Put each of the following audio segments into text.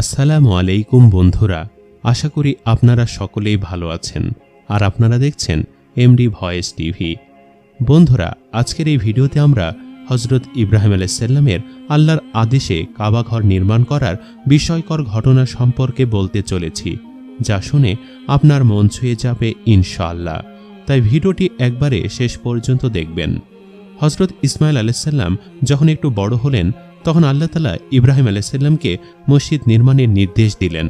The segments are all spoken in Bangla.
আসসালামু আলাইকুম বন্ধুরা, আশা করি আপনারা সকলেই ভালো আছেন। আর আপনারা দেখছেন এমডি ভয়েস টিভি। বন্ধুরা, আজকের এই ভিডিওতে আমরা হজরত ইব্রাহিম আলাইসাল্লামের আল্লাহর আদেশে কাবাঘর নির্মাণ করার বিস্ময়কর ঘটনা সম্পর্কে বলতে চলেছি, যা শুনে আপনার মন ছুঁয়ে যাবে ইনশাআল্লাহ। তাই ভিডিওটি একবারে শেষ পর্যন্ত দেখবেন। হজরত ইসমাইল আলাইসাল্লাম যখন একটু বড় হলেন তখন আল্লাহ তালা ইব্রাহিম আলাইসাল্লামকে মসজিদ নির্মাণের নির্দেশ দিলেন।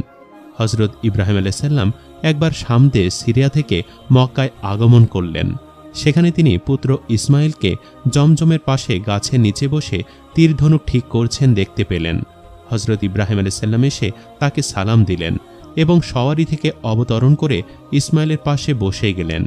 হজরত ইব্রাহিম আলাইসাল্লাম একবার সামদে সিরিয়া থেকে মক্কায় আগমন করলেন। সেখানে তিনি পুত্র ইসমাইলকে জমজমের পাশে গাছের নিচে বসে তীরধনুক ঠিক করছেন দেখতে পেলেন। হজরত ইব্রাহিম আলাইসাল্লাম এসে তাকে সালাম দিলেন এবং সওয়ারি থেকে অবতরণ করে ইসমাইলের পাশে বসে গেলেন।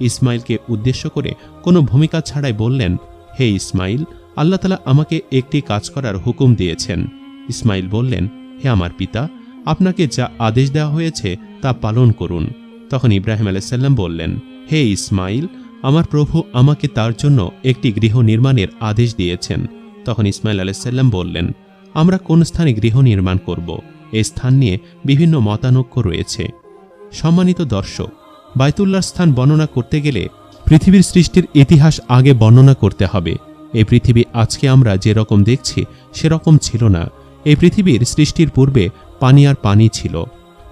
ইসমাইলকে উদ্দেশ্য করে কোনো ভূমিকা ছাড়াই বললেন, হে ইসমাইল আল্লাহ তালা আমাকে একটি কাজ করার হুকুম দিয়েছেন। ইসমাইল বললেন, হে আমার পিতা, আপনাকে যা আদেশ দেওয়া হয়েছে তা পালন করুন। তখন ইব্রাহিম আলাইসাল্লাম বললেন, হে ইসমাইল, আমার প্রভু আমাকে তার জন্য একটি গৃহ নির্মাণের আদেশ দিয়েছেন। তখন ইসমাইল আলাইসাল্লাম বললেন, আমরা কোন স্থানে গৃহ নির্মাণ করব? এ স্থান নিয়ে বিভিন্ন মতানৈক্য রয়েছে। সম্মানিত দর্শক বাইতুল্লার স্থান বর্ণনা করতে গেলে পৃথিবীর সৃষ্টির ইতিহাস আগে বর্ণনা করতে হবে। এই পৃথিবী আজকে আমরা যে রকম দেখছি, সেরকম ছিল না। এই পৃথিবীর সৃষ্টির পূর্বে পানি আর পানি ছিল।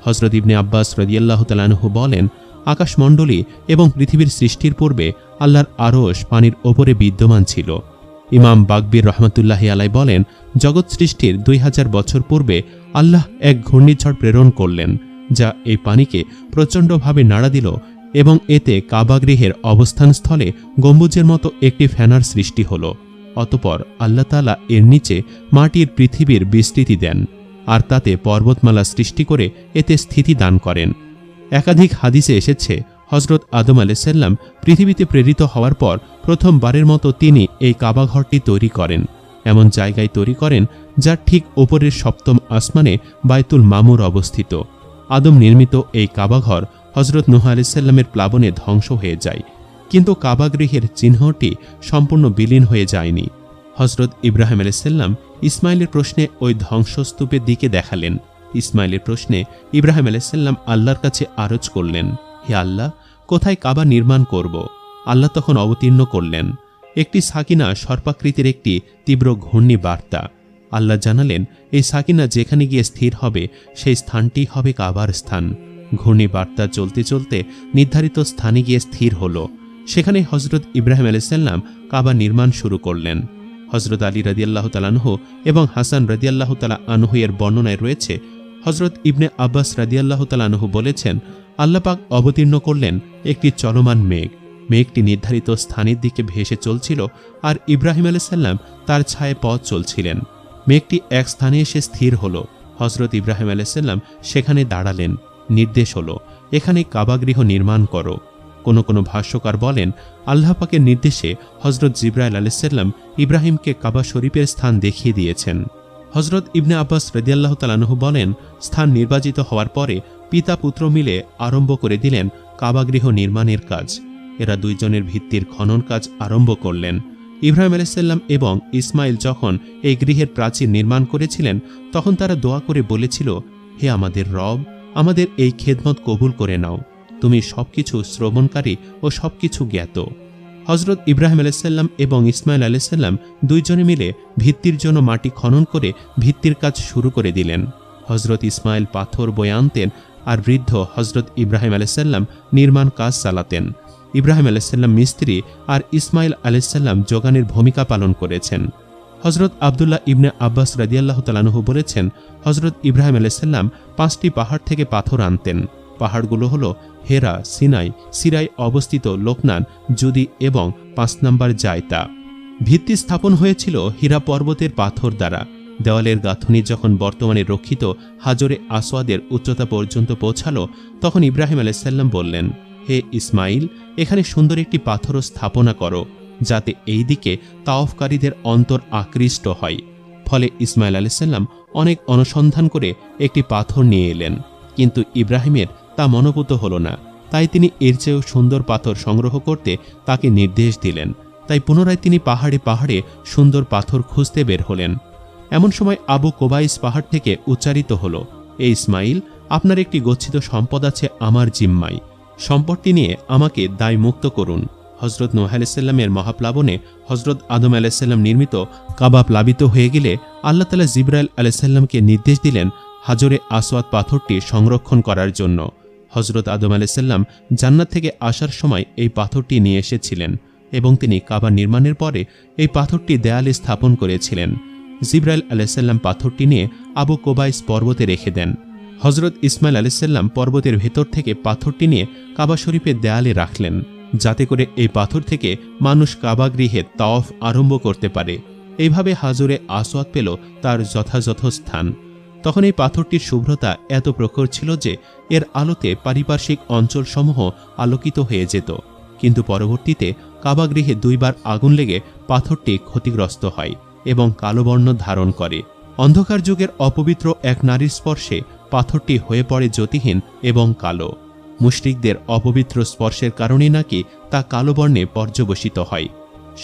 হজরত ইবনে আব্বাস রদিয়াল্লাহ তালানহু বলেন, আকাশমণ্ডলী এবং পৃথিবীর সৃষ্টির পূর্বে আল্লাহর আরশ পানির ওপরে বিদ্যমান ছিল। ইমাম বাকবির রহমতুল্লাহি আলাই বলেন, জগৎ সৃষ্টির দুই হাজার বছর পূর্বে আল্লাহ এক ঘূর্ণিঝড় প্রেরণ করলেন, যা এই পানিকে প্রচণ্ডভাবে নাড়া দিল এবং এতে কাবাগৃহের অবস্থানস্থলে গম্বুজের মতো একটি ফ্যানার সৃষ্টি হল। অতপর আল্লাহ তালা এর নিচে মাটির পৃথিবীর বিস্তৃতি দেন আর তাতে পর্বতমালা সৃষ্টি করে এতে স্থিতি দান করেন। একাধিক হাদিসে এসেছে হজরত আদম আলাইসাল্লাম পৃথিবীতে প্রেরিত হওয়ার পর প্রথমবারের মতো তিনি এই কাবাঘরটি তৈরি করেন। এমন জায়গায় তৈরি করেন যার ঠিক ওপরের সপ্তম আসমানে বায়তুল মামুর অবস্থিত। আদম নির্মিত এই কাবাঘর হজরত নুহ আলাইসাল্লামের প্লাবনে ধ্বংস হয়ে যায়। কিন্তু কাবাগৃহের চিহ্নটি সম্পূর্ণ বিলীন হয়ে যায়নি। হজরত ইব্রাহিম আলাইসাল্লাম ইসমাইলের প্রশ্নে ওই ধ্বংসস্তূপের দিকে দেখালেন। ইসমাইলের প্রশ্নে ইব্রাহিম আলাইসাল্লাম আল্লাহর কাছে আরজ করলেন, হে আল্লাহ, কোথায় কাবা নির্মাণ করব? আল্লাহ তখন অবতীর্ণ করলেন। একটি সাকিনা সর্পাকৃতির একটি তীব্র ঘূর্ণি বার্তা আল্লাহ জানালেন, এই সাকিনা যেখানে গিয়ে স্থির হবে, সেই স্থানটি হবে কাবার স্থান। ঘূর্ণি বার্তা চলতে চলতে নির্ধারিত স্থানে গিয়ে স্থির হল। সেখানে হজরত ইব্রাহিম আলাইসাল্লাম কাবা নির্মাণ শুরু করলেন। হজরত আলী রাদিয়াল্লাহ তালানহ এবং হাসান রাদিয়াল্লাহ তালা আনহু এর বর্ণনায় রয়েছে হজরত ইবনে আব্বাস রাদিয়াল্লাহ তালানহু বলেছেন আল্লাপাক অবতীর্ণ করলেন একটি চলমান মেঘ। মেঘটি নির্ধারিত স্থানের দিকে ভেসে চলছিল আর ইব্রাহিম আলাইসাল্লাম তার ছায়ে পথ চলছিলেন। মেঘটি এক স্থানে এসে স্থির হল। হজরত ইব্রাহিম আলাইসাল্লাম সেখানে দাঁড়ালেন। নির্দেশ হল এখানে কাবাগৃহ নির্মাণ করো। কোনো কোনো ভাষ্যকার বলেন, আল্লাহ পাকের নির্দেশে হজরত জিব্রাইল আলাইসাল্লাম ইব্রাহিমকে কাবা শরীফের স্থান দেখিয়ে দিয়েছেন। হজরত ইবনে আব্বাস রদিয়াল্লাহ তালানহু বলেন, স্থান নির্বাচিত হওয়ার পরে পিতা পুত্র মিলে আরম্ভ করে দিলেন কাবাগৃহ নির্মাণের কাজ। এরা দুইজনের ভিত্তির খনন কাজ আরম্ভ করলেন। ইব্রাহিম আলাইসাল্লাম এবং ইসমাইল যখন এই গৃহের প্রাচীর নির্মাণ করেছিলেন, তখন তারা দোয়া করে বলেছিল, হে আমাদের রব আমাদের এই খেদমত কবুল করে নাও। তুমি সবকিছু শ্রবণকারী ও সবকিছু জ্ঞাত। হজরত ইব্রাহিম আলাইসাল্লাম এবং ইসমাইল আলাইসাল্লাম দুইজনে মিলে ভিত্তির জন্য মাটি খনন করে ভিত্তির কাজ শুরু করে দিলেন। হজরত ইসমাইল পাথর বয়ে আনতেন আর বৃদ্ধ হজরত ইব্রাহিম আলাইসাল্লাম নির্মাণ কাজ চালাতেন। ইব্রাহিম আলাইসাল্লাম মিস্ত্রি আর ইসমাইল আলাইসাল্লাম যোগানের ভূমিকা পালন করেছেন। হজরত আবদুল্লাহ ইবনে আব্বাস রাদিয়াল্লাহ তালানুহু বলেছেন হজরত ইব্রাহিম আলাইসাল্লাম পাঁচটি পাহাড় থেকে পাথর আনতেন। পাহাড়গুলো হল হেরা, সিনাই সিরাই অবস্থিত লোকনান জুদি এবং পাঁচ নম্বর জায়তা। ভিত্তি স্থাপন হয়েছিল হীরা পর্বতের পাথর দ্বারা। দেওয়ালের গাঁথনি যখন বর্তমানে রক্ষিত হাজরে আসওয়াদের উচ্চতা পর্যন্ত পৌঁছালো, তখন ইব্রাহিম আলাইসাল্লাম বললেন, হে ইসমাইল, এখানে সুন্দর একটি পাথরও স্থাপনা করো। যাতে এই দিকে তাওফকারীদের অন্তর আকৃষ্ট হয়। ফলে ইসমাইল আলাইসাল্লাম অনেক অনুসন্ধান করে একটি পাথর নিয়ে এলেন। কিন্তু ইব্রাহিমের তা মনোভূত হল না। তাই তিনি এর চেয়েও সুন্দর পাথর সংগ্রহ করতে তাকে নির্দেশ দিলেন। তাই পুনরায় তিনি পাহাড়ে পাহাড়ে সুন্দর পাথর খুঁজতে বের হলেন। এমন সময় আবু কোবাইস পাহাড় থেকে উচ্চারিত হল, এ ইসমাইল আপনার একটি গচ্ছিত সম্পদ আছে আমার জিম্মাই সম্পদটি নিয়ে আমাকে দায় মুক্ত করুন। হজরত নোহ আলাইসাল্লামের মহাপ্লাবনে হজরত আদম আলাইসাল্লাম নির্মিত কাবা প্লাবিত হয়ে গেলে আল্লাহ তালা জিব্রাইল আলাইসাল্লামকে নির্দেশ দিলেন হাজরে আসওয়াদ পাথরটি সংরক্ষণ করার জন্য। হজরত আদম আলাইসাল্লাম জান্নাত থেকে আসার সময় এই পাথরটি নিয়ে এসেছিলেন এবং তিনি কাবা নির্মাণের পরে এই পাথরটি দেয়ালে স্থাপন করেছিলেন। জিব্রাইল আলাইসাল্লাম পাথরটি নিয়ে আবু কোবাইস পর্বতে রেখে দেন। হজরত ইসমাইল আলাইসাল্লাম পর্বতের ভেতর থেকে পাথরটি নিয়ে কাবা শরীফের দেয়ালে রাখলেন। যাতে করে এই পাথর থেকে মানুষ কাবা গৃহে তফ আরম্ভ করতে পারে। এইভাবে হাজরে আসওয়াদ পেল তার যথাযথ স্থান। তখন এই পাথরটির শুভ্রতা এত প্রখর ছিল যে এর আলোতে পারিপার্শ্বিক অঞ্চলসমূহ আলোকিত হয়ে যেত। কিন্তু পরবর্তীতে কাবাগৃহে দুইবার আগুন লেগে পাথরটি ক্ষতিগ্রস্ত হয় এবং কালো বর্ণ ধারণ করে। অন্ধকার যুগের অপবিত্র এক নারীর স্পর্শে পাথরটি হয়ে পড়ে জ্যোতিহীন এবং কালো। মুশরিকদের অপবিত্র স্পর্শের কারণে নাকি তা কালো বর্ণে পর্যবসিত হয়।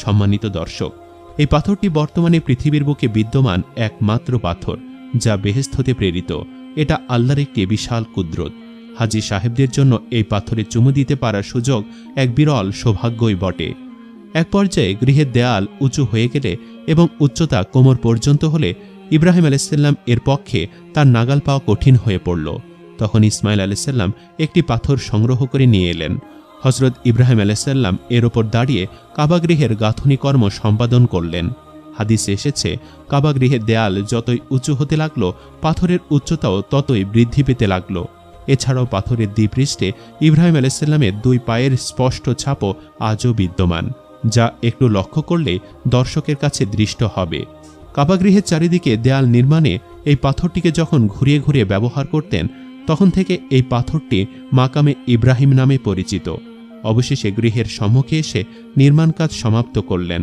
সম্মানিত দর্শক, এই পাথরটি বর্তমানে পৃথিবীর বুকে বিদ্যমান একমাত্র পাথর, যা বেহেস্ত হতে প্রেরিত। এটা আল্লাহর একটি বিশাল কুদরত। হাজি সাহেবদের জন্য এই পাথরে চুমু দিতে পারার সুযোগ এক বিরল সৌভাগ্যই বটে। এক পর্যায়ে গৃহের দেয়াল উঁচু হয়ে গেলে এবং উচ্চতা কোমর পর্যন্ত হলে ইব্রাহিম আলাইসাল্লাম এর পক্ষে তার নাগাল পাওয়া কঠিন হয়ে পড়ল। তখন ইসমাইল আলাইসাল্লাম একটি পাথর সংগ্রহ করে নিয়ে এলেন। হজরত ইব্রাহিম আলাইসাল্লাম এর ওপর দাঁড়িয়ে কাবাগৃহের গাঁথনি কর্ম সম্পাদন করলেন। হাদিসে এসেছে কাবাগৃহের দেয়াল যতই উঁচু হতে লাগল, পাথরের উচ্চতাও ততই বৃদ্ধি পেতে লাগল। এছাড়াও পাথরের দ্বীপৃষ্ঠে ইব্রাহিম আলাইসাল্লামের দুই পায়ের স্পষ্ট ছাপও আজও বিদ্যমান, যা একটু লক্ষ্য করলে দর্শকের কাছে দৃষ্ট হবে। কাবাগৃহের চারিদিকে দেয়াল নির্মাণে এই পাথরটিকে যখন ঘুরিয়ে ঘুরিয়ে ব্যবহার করতেন তখন থেকে এই পাথরটি মাকামে ইব্রাহিম নামে পরিচিত। অবশেষে গৃহের সম্মুখে এসে নির্মাণ কাজ সমাপ্ত করলেন।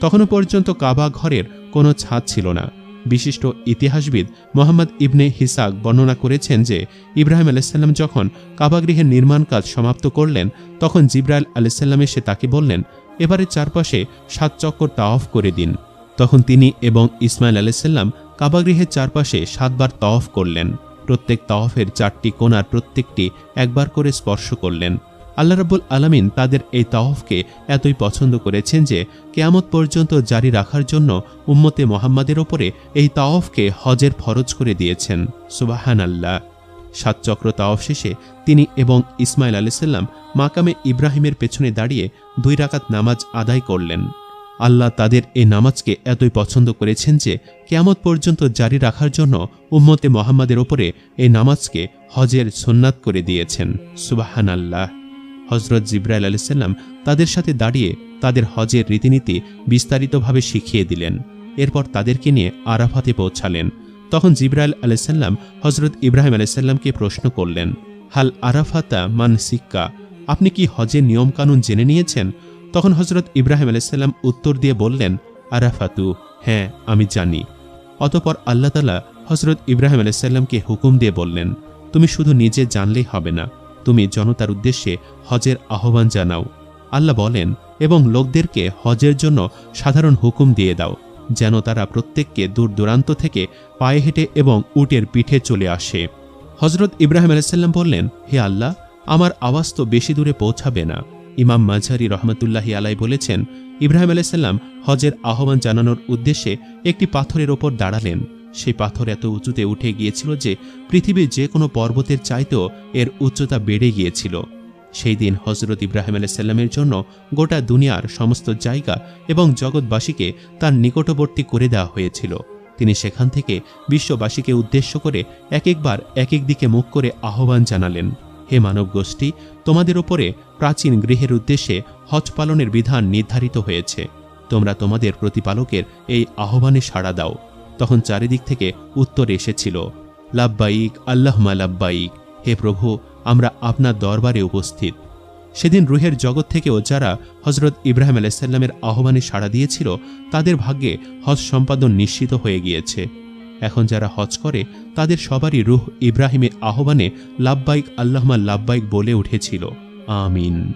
তখনও পর্যন্ত কাবা ঘরের কোনো ছাদ ছিল না। বিশিষ্ট ইতিহাসবিদ মোহাম্মদ ইবনে হিসাক বর্ণনা করেছেন যে, ইব্রাহিম আলাইসাল্লাম যখন কাবাগৃহের নির্মাণ কাজ সমাপ্ত করলেন, তখন জিব্রাইল আলাইসাল্লাম এসে তাকে বললেন এবারে চারপাশে সাত চক্কর তাওয়াফ করে দিন। তখন তিনি এবং ইসমাইল আলাইসাল্লাম কাবাগৃহের চারপাশে সাতবার তাওয়াফ করলেন। প্রত্যেক তাওয়াফের চারটি কোনার প্রত্যেকটি একবার করে স্পর্শ করলেন। আল্লাহ রাব্বুল আলামিন তাদের এই তাওয়াফকে এতই পছন্দ করেছেন যে কেয়ামত পর্যন্ত জারি রাখার জন্য উম্মতে মোহাম্মদের ওপরে এই তাওয়াফকে হজের ফরজ করে দিয়েছেন। সুবাহান আল্লাহ সাত চক্র তাওয়াফ শেষে তিনি এবং ইসমাইল আলাইসাল্লাম মাকামে ইব্রাহিমের পেছনে দাঁড়িয়ে দুই রাকাত নামাজ আদায় করলেন। আল্লাহ তাদের এই নামাজকে এতই পছন্দ করেছেন যে কেয়ামত পর্যন্ত জারি রাখার জন্য উম্মতে মোহাম্মদের ওপরে এই নামাজকে হজের সোননাত করে দিয়েছেন। সুবাহান আল্লাহ হজরত জিব্রাইল আলাইসাল্লাম তাদের সাথে দাঁড়িয়ে তাদের হজের রীতিনীতি বিস্তারিতভাবে শিখিয়ে দিলেন। এরপর তাদেরকে নিয়ে আরাফাতে পৌঁছালেন। তখন জিব্রাইল আলাইসাল্লাম হজরত ইব্রাহিম আলাইসাল্লামকে প্রশ্ন করলেন, হাল আরাফাতা মান সিক্কা? আপনি কি হজের নিয়মকানুন জেনে নিয়েছেন? তখন হজরত ইব্রাহিম আলাইসাল্লাম উত্তর দিয়ে বললেন, আরাফাতু হ্যাঁ আমি জানি। অতপর আল্লাহ তালা হজরত ইব্রাহিম আলাইসাল্লামকে হুকুম দিয়ে বললেন, তুমি শুধু নিজে জানলেই হবে না, তুমি জনতার উদ্দেশ্যে হজের আহ্বান জানাও। আল্লাহ বলেন, এবং লোকদেরকে হজের জন্য সাধারণ হুকুম দিয়ে দাও, যেন তারা প্রত্যেককে দূর দূরান্ত থেকে পায়ে হেঁটে এবং উটের পিঠে চলে আসে। হজরত ইব্রাহিম আলাইসাল্লাম বললেন, হে আল্লাহ, আমার আওয়াজ তো বেশি দূরে পৌঁছাবে না। ইমাম মাঝারি রহমতুল্লাহি আলাই বলেছেন, ইব্রাহিম আলাইসাল্লাম হজের আহ্বান জানানোর উদ্দেশ্যে একটি পাথরের ওপর দাঁড়ালেন। সেই পাথর এত উঁচুতে উঠে গিয়েছিল যে পৃথিবীর যে কোনো পর্বতের চাইতেও এর উচ্চতা বেড়ে গিয়েছিল। সেই দিন হজরত ইব্রাহিম আলাইসাল্লামের জন্য গোটা দুনিয়ার সমস্ত জায়গা এবং জগৎবাসীকে তার নিকটবর্তী করে দেওয়া হয়েছিল। তিনি সেখান থেকে বিশ্ববাসীকে উদ্দেশ্য করে এক একবার এক এক দিকে মুখ করে আহ্বান জানালেন। হে মানব গোষ্ঠী তোমাদের ওপরে প্রাচীন গৃহের উদ্দেশ্যে হজ পালনের বিধান নির্ধারিত হয়েছে। তোমরা তোমাদের প্রতিপালকের এই আহ্বানে সাড়া দাও। তখন চারিদিক থেকে উত্তর এসেছিল লাব্বাইক আল্লাহমা লাব্বাইক হে প্রভু, আমরা আপনার দরবারে উপস্থিত। সেদিন রুহের জগৎ থেকেও যারা হজরত ইব্রাহিম আলাইসাল্লামের আহ্বানে সাড়া দিয়েছিল, তাদের ভাগ্যে হজ সম্পাদন নিশ্চিত হয়ে গিয়েছে। এখন যারা হজ করে, তাদের সবারই রুহ ইব্রাহিমের আহ্বানে লাব্বাইক আল্লাহমা লাব্বাইক বলে উঠেছিল। আমিন।